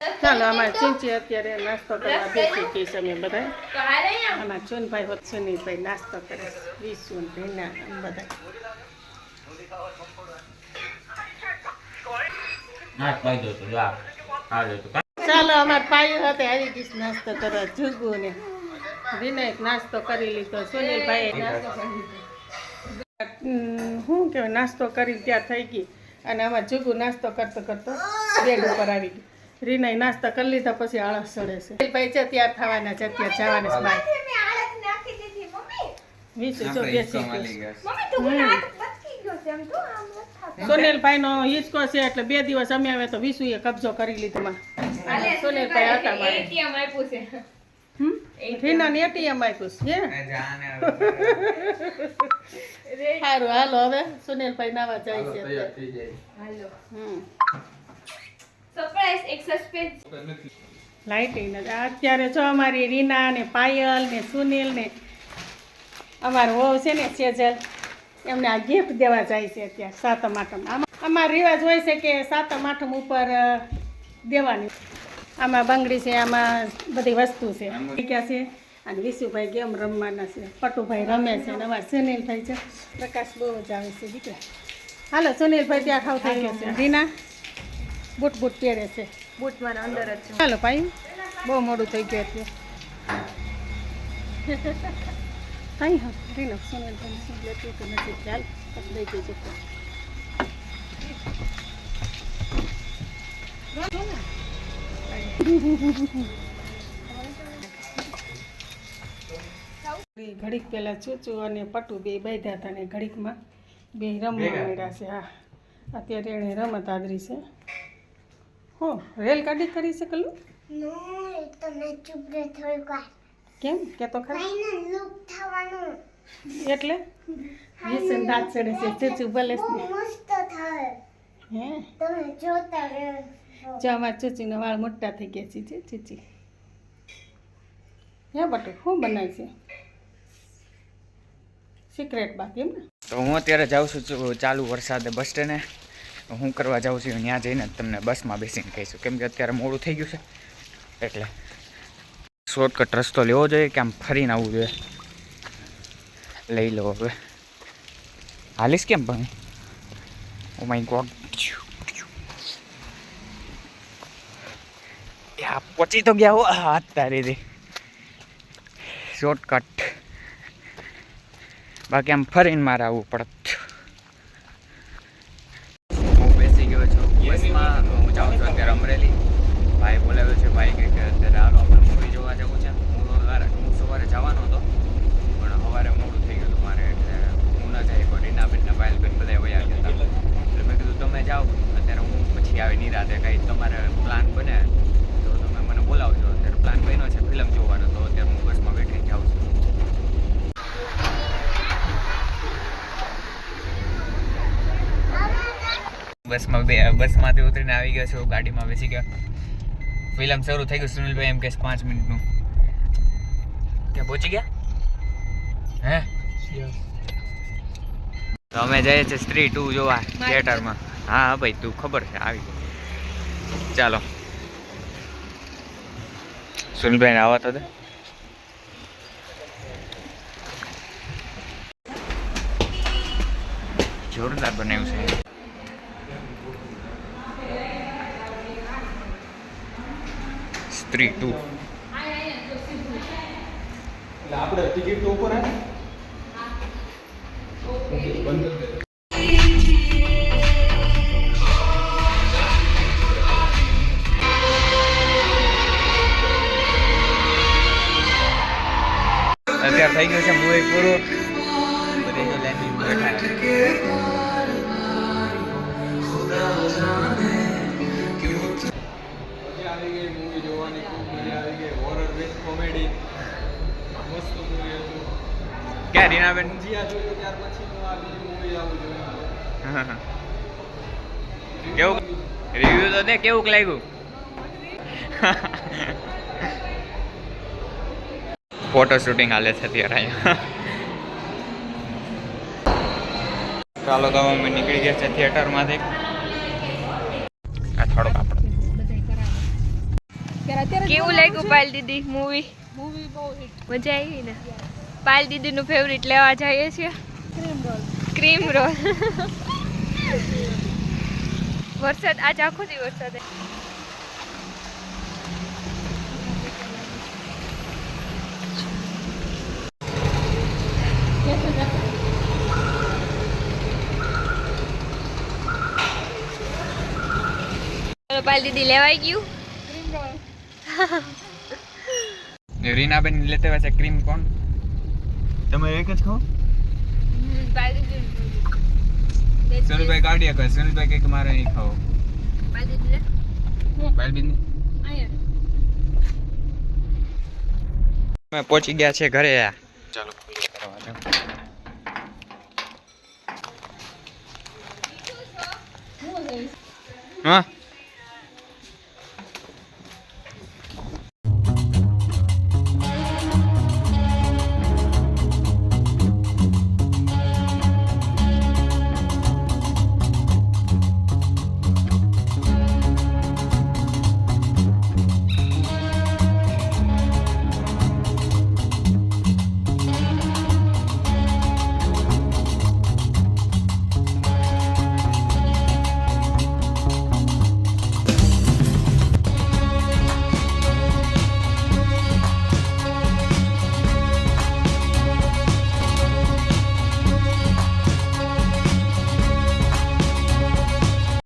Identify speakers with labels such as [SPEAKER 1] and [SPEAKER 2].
[SPEAKER 1] ચાલો અમારે ચીંચી અત્યારે નાસ્તો કરવા બેસી ગઈ છે અમે બધા અમારા ચુનભાઈ હોત સુનીલભાઈ નાસ્તો કરે વિસુન ભીના બધા ચાલો અમારે પાયો hatte આવી ગઈ નાસ્તો કરવા જુગુ ને વિનાયક નાસ્તો કરી લીધો સુનિલભાઈ નાસ્તો કરી શું કહેવાય નાસ્તો કરી ત્યાં થઈ ગઈ. અને આમાં જુગુ નાસ્તો કરતો કરતો બેડ ઉપર આવી ગઈ રીનાઈ નાસ્તા કરી લીધા પછી આળસ ચડે છે. ભાઈ છે ત્યાર થવાના છે અત્યારે જવાના છે બાય વીસ જો બેસી સોનેલભાઈ નો હિંચકો છે એટલે બે દિવસ અમે આવે તો વિસુએ કબજો કરી લીધો માં સોનેલભાઈ હતા મારે હમ? રીના ને એટીએમ આપ્યું છે. સારું હાલો હવે. સુનિલભાઈ નાવા જાય છે. હમ. લાઇટિંગ ને અત્યારે જો અમારી રીના ને પાયલ ને સુનિલ ને અમારો વહુ છે ને સેજલ એમને આ ગિફ્ટ દેવા જાય છે અત્યારે સાતમ આઠમ. આમાં અમારો રિવાજ હોય છે કે સાતમ આઠમ ઉપર દેવાની. આમાં બંગડી છે આમાં બધી વસ્તુ છે. ક્યાં છે? અને વિશુભાઈ ગેમ રમવાના છે. પટુભાઈ રમે છે અને અમારા સુનિલભાઈ છે. પ્રકાશ બહુ જ આવે છે દીકરા. હાલો સુનિલભાઈ ત્યાં ખાવ થઈ ગયો છે. રીના? બૂટ બૂટ પહેરે છે.
[SPEAKER 2] બૂટ મારા અંદર જ છે.
[SPEAKER 1] ચાલો ભાઈ બહુ મોડું થઈ ગયું એટલે. કઈ હા રીના સુનિલભાઈ શું લેતી તો નથી ખ્યાલ પછી લઈ જતો ઘડીક પહેલાં ચૂચુ અને પટુ બે બાંધ્યા હતા ને ઘડીકમાં બે રમવા મળ્યા છે હા. અત્યારે એણે રમત આદરી છે. હો રેલગાડી કરી છે કલું
[SPEAKER 3] નો એ તો મે ચૂપ રે થોડીક વાર.
[SPEAKER 1] કેમ? કે તો ખરા?
[SPEAKER 3] કઈ લુક થવાનું.
[SPEAKER 1] એટલે? વિસન દાંત ચડે છે તે જ ને
[SPEAKER 3] મસ્ત થાય.
[SPEAKER 1] હે?
[SPEAKER 3] તમે જોતા રહો.
[SPEAKER 1] જો અમારા ચૂચીના વાળ મોટા થઈ ગયા છે છે ચૂચી. હે બટુ શું બનાય છે? સિક્રેટ બાકી એમ ને?
[SPEAKER 4] તો હું અત્યારે જાઉં છું ચાલુ વરસાદે બસ સ્ટેન્ડે. હું કરવા જાઉં છું, ત્યાં જઈને તમને બસમાં બેસીને કહીશું. કેમ કે અત્યારે મોડું થઈ ગયું છે, એટલે શોર્ટકટ રસ્તો લેવો જોઈએ કે આમ ફરીને આવવું જોઈએ? લઈ લો હવે. હાલીશ કેમ પણ ઓ માય ગોડ. પહોંચી તો ગયા હો. હાથ તારી શોર્ટકટ બાકી આમ ફરીને મારે આવવું પડત હું બેસી ગયો છું બસમાં હું જાઉં છું અત્યારે અમરેલી ભાઈ બોલાવ્યો છે ભાઈ કહે કે અત્યારે હાલો આપણે મૂવી જોવા જવું છે હું સવારે હું સવારે જવાનો હતો પણ સવારે મોડું થઈ ગયું હતું મારે એટલે હું ન જઈ કોઈ રીનાબેનને ભાઈ બેન બધા વયા ગયા હતા એટલે મેં કીધું તમે જાઓ અત્યારે હું પછી આવી નિરાતે કંઈ તમારે પ્લાન બને તો તમે મને બોલાવજો અત્યારે પ્લાન બન્યો છે ફિલ્મ જોવાનો તો અત્યારે હું બસમાં બેઠી જાઉં છું બસમાં બે બસમાંથી ઉતરીને આવી ગયો છું ગાડીમાં બેસી ગયો. ફિલ્મ શરૂ થઈ ગયું સુનિલભાઈ એમ કે પાંચ મિનિટનું. ત્યાં પહોંચી ગયા? હે? તો અમે જઈએ છીએ સ્ત્રી ટુ જોવા થિયેટરમાં. હા હા ભાઈ તું ખબર છે આવી. ચાલો. સુનિલભાઈને આવા તો દે. જોરદાર બનાવ્યું છે. સ્ત્રી ટુ અત્યારે થઈ ગયું છે મૂવી પૂરું. ક્યાં રીનાબેન કેવું? રિવ્યુ તો દે કેવું લાગ્યું? ફોટો શૂટિંગ હાલે છે અત્યારે અહીંયા. ચાલો તો અમે નીકળી ગયા છે થિયેટરમાંથી આ થોડો આપણો.
[SPEAKER 1] બધાય કરાવે અત્યારે
[SPEAKER 2] કેવું લાગ્યું પાલ દીદી મૂવી
[SPEAKER 1] મૂવી બહુ
[SPEAKER 2] મજા આવી ને? પાયલ દીદીનું ફેવરિટ લેવા જઈએ છીએ.
[SPEAKER 1] ક્રીમ રોલ
[SPEAKER 2] વરસાદ આજ આખો દી વરસાદ પાલ દીદી લેવાઈ ગયું.
[SPEAKER 1] ક્રીમ રોલ
[SPEAKER 4] રીનાબેન લેતે વચ્ચે ક્રીમ કોણ? તમે એક જ ખાઓ
[SPEAKER 2] હમ, પાયલ દીદી
[SPEAKER 4] સુનિલભાઈ કાઢી શકો સુનિલભાઈ કંઈક મારે અહીં ખાઓ. અમે પહોંચી ગયા છે ઘરે. ચાલો. હા?